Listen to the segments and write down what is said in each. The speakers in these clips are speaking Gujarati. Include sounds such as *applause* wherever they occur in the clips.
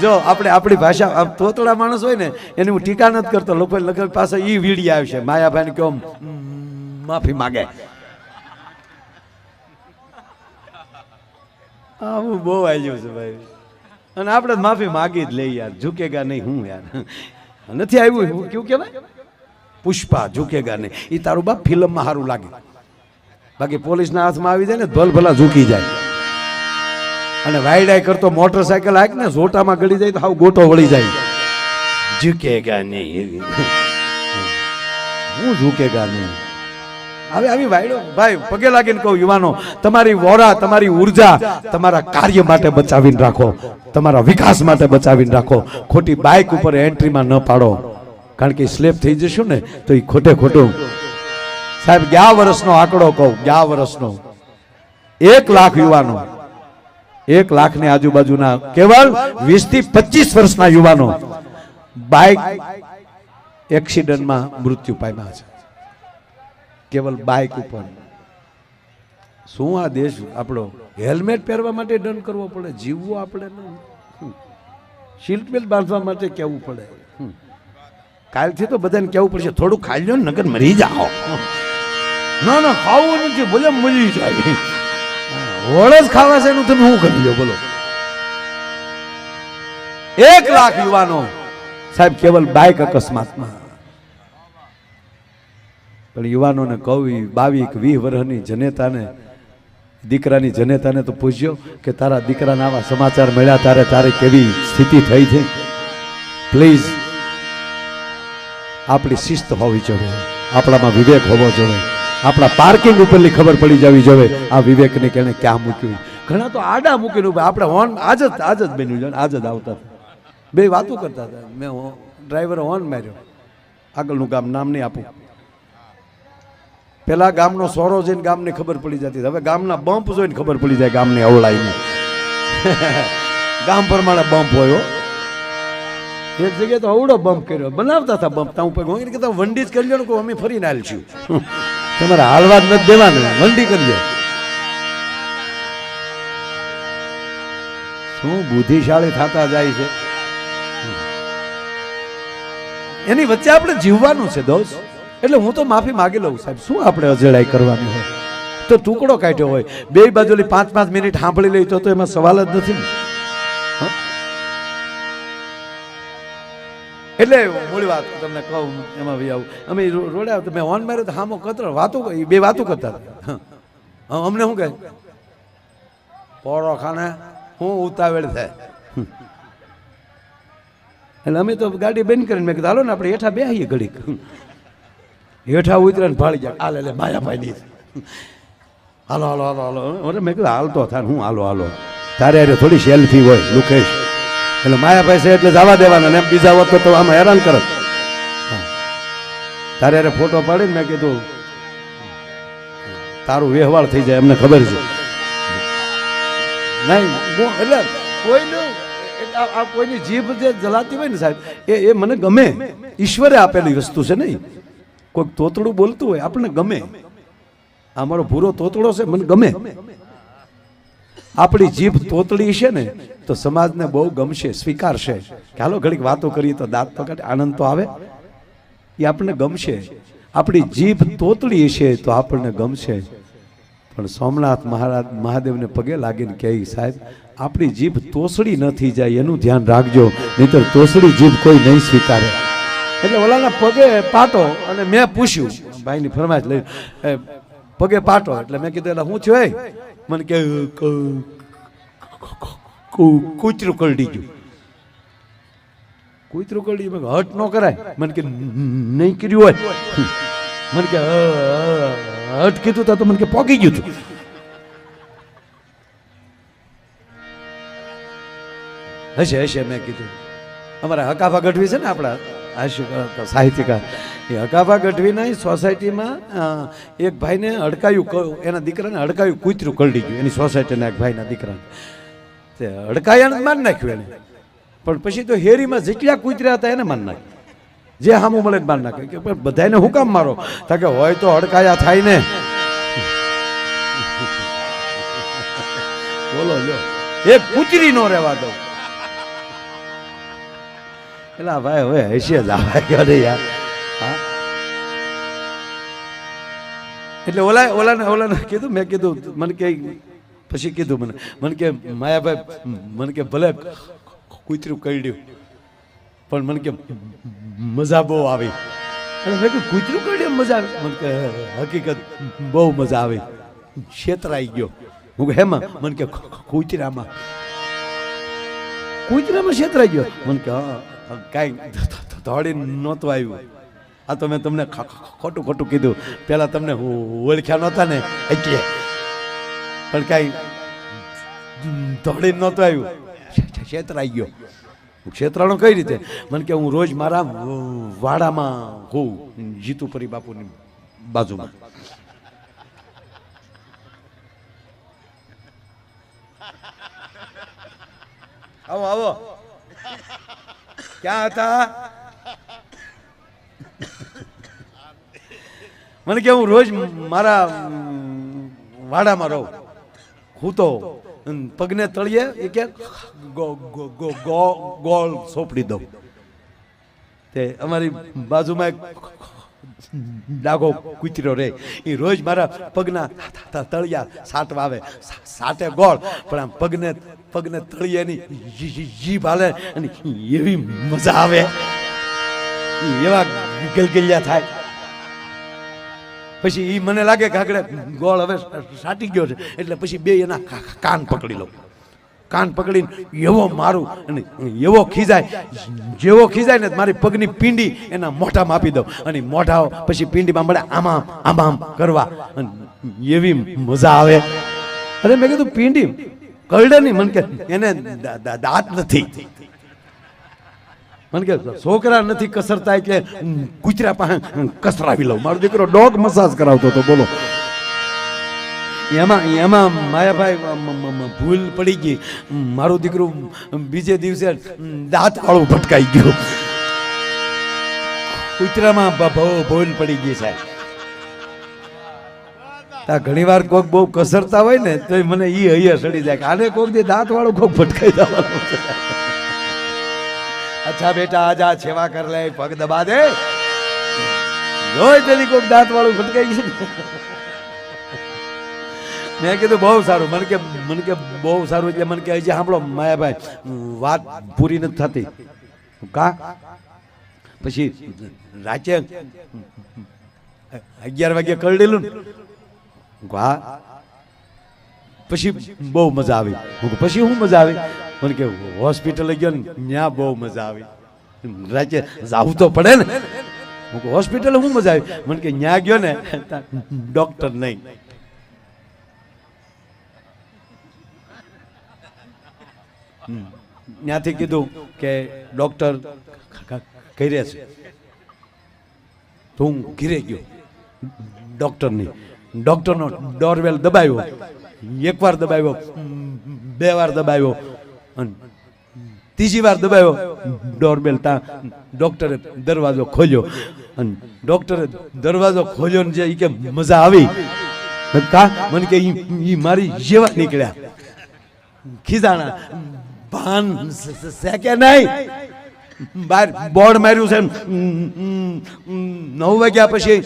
જો આપણે આપણી ભાષા તોતડા માણસ હોય ને, એની હું ટીકા નથી કરતો. લોકો લગભગ પાસે એ વીડી આવશે. માયાભાઈને કહો માફી માગે. આવું બહુ આવ્યું છે ભાઈ. અને આપણે માફી માગી જ લઈ યાર. ઝૂકેગા નહીં, હું યાર. નથી આવ્યું? કેવું કહેવાય? પુષ્પા ઝૂકેગા નહીં. એ તારું બાપ ફિલ્મમાં સારું લાગે. બાકી પોલીસના હાથમાં આવી જાય ને ભલ ભલા ઝૂકી જાય. અને વાયડાય કરતો મોટરસાયકલ હાક ને ઝોટામાં ગળી જાય તો હાવ ગોટો વળી જાય. ઝૂકેગા નહીં. હું ઝૂકેગા નહીં. હવે આવી વાયડો. ભાઈ પગે લાગીને કહું યુવાનો તમારી વોરા તમારી ઊર્જા તમારા કાર્ય માટે બચાવીને રાખો. તમારા વિકાસ માટે બચાવીને રાખો. ખોટી બાઇક ઉપર એન્ટ્રીમાં ન પાડો. કારણ કે સ્લેપ થઈ જશું ને તો એ ખોટે ખોટું. સાહેબ ગયા વર્ષનો આંકડો કહું ગયા વર્ષનો. એક લાખ યુવાનો. એક લાખની આજુબાજુના કેવળ વીસથી પચીસ વર્ષના યુવાનો બાઇક એક્સિડન્ટમાં મૃત્યુ પામ્યા છે. કેવલ બાઇક ઉપર. શું આ દેશ આપણો હેલ્મેટ પહેરવા માટે દંડ કરવો પડે? જીવવું આપણે. સીટ બેલ્ટ બાંધવા માટે કહેવું પડે. કાલથી તો બધાને કહેવું પડશે? થોડું ખાઈ લો નગર મરી જાઓ. ના ના, ખાવું નથી, ભલે મરી જાય. વળ જ ખાવા છે એનું, તમે શું કરી લો બોલો. એક લાખ યુવાનો. સાહેબ, કેવલ બાઇક અકસ્માતમાં. પણ યુવાનોને કવિ, બાવીક વીહ વર્ષની જનેતાને, દીકરાની જનેતાને તો પૂછ્યો કે તારા દીકરાના આવા સમાચાર મળ્યા તારે તારે કેવી સ્થિતિ થઈ છે? પ્લીઝ આપણી શિસ્ત હોવી જોઈએ. આપણામાં વિવેક હોવો જોઈએ. આપણા પાર્કિંગ ઉપરની ખબર પડી જવી જોઈએ. આ વિવેકને કેણે ક્યાં મૂક્યું? ઘણા તો આડા મૂકીને ઊભા આપણે હોર્ન આજ જ આજ જ બન્યું છે આજ જ આવતા બે વાતો કરતા હતા. મેં ડ્રાઈવરે હોર્ન માર્યો. આગળનું ગામ નામ નહીં આપું. પેલા ગામનો સોરો જોઈને ગામને ખબર પડી જતી. હવે ગામના બમ્પ જોઈને ખબર પડી જાય ગામની અવળાઈને. *laughs* ગામ પ્રમાણે બમ્પ હોય. એક જગ્યાએ તો અવડો બમ્પ કર્યો. બનાવતા હતા બમ્પ તા ઉપર કહેતા, વંડી જ કરી લો અમે ફરીને હાલશું *laughs* તમારે હાલવા જ નથી દેવાને. મંડી કરીએ. શું બુદ્ધિશાળી થતા જાય છે? એની વચ્ચે આપણે જીવવાનું છે દોસ્ત. એટલે હું તો માફી માગી લઉં સાહેબ. શું આપણે અજડાઈ કરવાની હોય? તો ટુકડો કાઢ્યો હોય. બે બાજુની પાંચ પાંચ મિનિટ સાંભળી લઈ તો એમાં સવાલ જ નથી ને. એટલે મૂળ વાત તમને કહું એમાં ભાઈ આવું. અમે રોડ્યા રોડે આવતા, મેં ઓન માર્યો તો હામો કતરો, વાતો બે વાતો કરતા હતા. અમને શું કહે? પોળો ખાને હું ઉતાવળ થાય. એટલે અમે તો ગાડી બંધ કરીને મેં કીધું, હાલો ને, આપણે હેઠા બેહીએ ઘડીક. હેઠા ઉતરે ને ભાળી જાય હાલ, એટલે માયાભાઈ ની. હાલો હાલો હાલો હાલો. મેં કીધું હાલતો થાય હું હાલો હાલો. તારે અરે થોડી સેલ્ફી હોય, લુકેશ. એટલે માયાભાઈ છે એટલે જવા દેવાના એમ બીજા વખત તો આમાં હેરાન કરત તારે અરે ફોટો પાડીને મેં કીધું, તારું વ્યવહાર થઈ જાય એમને ખબર છે. નહીં એટલે કોઈનું આ કોઈની જીભ જે જલાતી હોય ને સાહેબ, એ એ મને ગમે. ઈશ્વરે આપેલી વસ્તુ છે નહીં. કોઈક તોતડું બોલતું હોય, આપણને ગમે. આ મારો ભૂરો તોતડો છે, મને ગમે. આપણી જીભ તોતડી છે ને, તો સમાજને બહુ ગમશે, સ્વીકારશે. કે હાલો, ઘડીક વાતો કરીએ તો દાંત કાઢે આનંદ તો આવે. એ આપણને ગમશે. આપણી જીભ તોતડી છે તો આપણને ગમશે. પણ સોમનાથ મહારાજ, મહાદેવને પગે લાગીને કહે, સાહેબ, આપણી જીભ તોસડી ન થઈ જાય, એનું ધ્યાન રાખજો. નહીતર તોસડી જીભ કોઈ નહીં સ્વીકારે. એટલે ઓલાના પગે પાટો અને મેં પૂછ્યું. ભાઈની ફરમાઈશ લઈ પગે પાટો. એટલે મેં કીધું એટલે હું છું મને કે કૂતરું કરડી ગયું કૂતરું કરડી મેં હટ ન કરાય. મને કે નહીં કર્યું હોય. મને કે "અ, અ, હટ કીધું તા મને કે પોકી ગયું હતું હશે હશે મેં કીધું. અમારા હકાફા ગઢવી છે ને આપણા સાહિત્યકાર. એ હકાભા ગઢવીના સોસાયટીમાં એક ભાઈને હડકાયું એના દીકરાને હડકાયું, કૂતરું કરડી ગયું, એની સોસાયટીના એક ભાઈના દીકરાને. તે હડકાયાને જ મારી નાખ્યું એને. પણ પછી તો હેરીમાં જેટલા કૂતર્યા હતા એને મારી નાખ્યું. જે હામું મળે મારી નાખ્યું. કે બધાને હું કામ મારો? તા કે હોય તો હડકાયા થાય ને. *laughs* બોલો, લ્યો. એક કૂતરી નો રહેવા દઉં એટલે ભાઈ, હવે હશે જ આવે યાર. એટલે ઓલા ઓલાને ઓલાને કીધું મેં કીધું મને કે પછી કીધું મને મને કે માયાભાઈ મને કે ભલે કૂતરું કરડ્યું પણ મને કે મજા બહુ આવી અને મેં કીધું કૂતરું કરડ્યું મજા આવી મને કે હકીકત બહુ મજા આવી છેતરાઈ ગયો હું કે હેમાં મને કે કૂતરામાં કૂતરામાં છેતરાઈ ગયો મને કે હા કાંઈ દોડી નહોતું આવ્યું આ તો મેં તમને ખોટું ખોટું કીધું. પેલા તમને ઓળખ્યા નહોતા ને, એટલે. પણ કાંઈ દોડી નહોતું આવ્યું. આવી ગયો. હું છેતરાણો કઈ રીતે? મને કે હું રોજ મારા વાડામાં હોઉં જીતુપરી બાપુની બાજુમાં. આવો આવો. ક્યાં હતા? મને કે હું રોજ મારા વાડામાં રહું. હું તો પગને તળીએ એ કે ગોળ સોંપડી દઉં. તે અમારી બાજુમાં એક ડાઘો કૂતરો રે. એ રોજ મારા પગના તળિયા સાટ વાવે. સાટે ગોળ. પણ આમ પગને પગને જી- જી- જીભ હાલે અને એવી મજા આવે. એવા ગલગલિયા થાય. પછી એ મને લાગે કે આગળ ગોળ હવે સાટી ગયો છે. એટલે પછી બે એના કાન પકડી લઉં. કાન પકડીને એવો મારું અને એવો ખીજાય. જેવો ખીજાય ને મારી પગની પીંડી એના મોઢામાં આપી દઉં. અને મોઢા પછી પીંડીમાં મળે આમાં આમ આમ કરવા. અને એવી મજા આવે. અરે મેં કીધું પીંડી કરડે નહીં. મને કે એને દાંત નથી. મને કે છોકરા નથી કસરતા એટલે કૂતરા પાસે કસરાવી લઉં. મારો દીકરો ડોગ મસાજ કરાવતો હતો, બોલો. એમાં એમાં માયાભાઈ ભૂલ પડી ગઈ. મારું દીકરું બીજે દિવસે દાંત વાળું ભટકાઈ ગયું. કૂતરામાં ભૂલ પડી ગઈ સાહેબ. ઘણી વાર કોક બહુ કસરતા હોય ને તો મને ઈ હૈયા સડી જાય આને કોક દે દાંત વાળું કોક ભટકાઈ જવાનું. અચ્છા બેટા, આજા, સેવા કર લે, પગ દબા દે. જોઈ તેની કોઈક દાંત વાળું ફટકાઈ ગયું મેં કીધું બહુ સારું, મને કે મને કે બહુ સારું એટલે મને કે, હજી સાંભળો, માયાભાઈ, વાત પૂરી નથી થતી. કા? પછી રાચે અગિયાર વાગે કરડેલું ને. હા પછી બહુ મજા આવી. પછી શું મજા આવી? મને કે હોસ્પિટલે ગયો ને ત્યાં બહુ મજા આવી. રાજ્ય જાવું તો પડે ને. હું હોસ્પિટલ શું મજા આવી? મને કે ત્યાં ગયો ને. ડોક્ટર નહીં. ત્યાંથી કીધું કે ડોક્ટર કર્યા છે. તો હું ઘીરે ગયો. નહીં. ડોક્ટરનો ડોરવેલ દબાવ્યો. એકવાર દબાવ્યો. બે વાર દબાવ્યો. અને ત્રીજી વાર દબાવ્યો. ડોરબેલ તા ડોક્ટરે દરવાજો ખોલ્યો. અને ડોક્ટરે દરવાજો ખોલ્યો ને જે કે મજા આવી. કા? મને કે ઈ મારી જેવા નીકળ્યા. ખીજાણા. ભાન સ- સ- કે નહીં? બાર બોર્ડ માર્યું છે નવ વાગ્યા પછી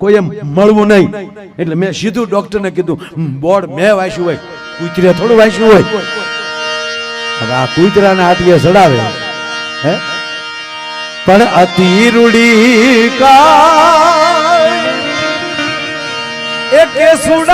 ઉમ, એમ મળવું નહીં. એટલે મેં સીધું ડોક્ટરને કીધું બોર્ડ મેં વાંચ્યું હોય કૂતરે થોડું વાંચ્યું હોય. હવે આ કૂતરાના હાથીએ ચડાવે. હે? પણ અતિ રૂડી કા એક ફૂલ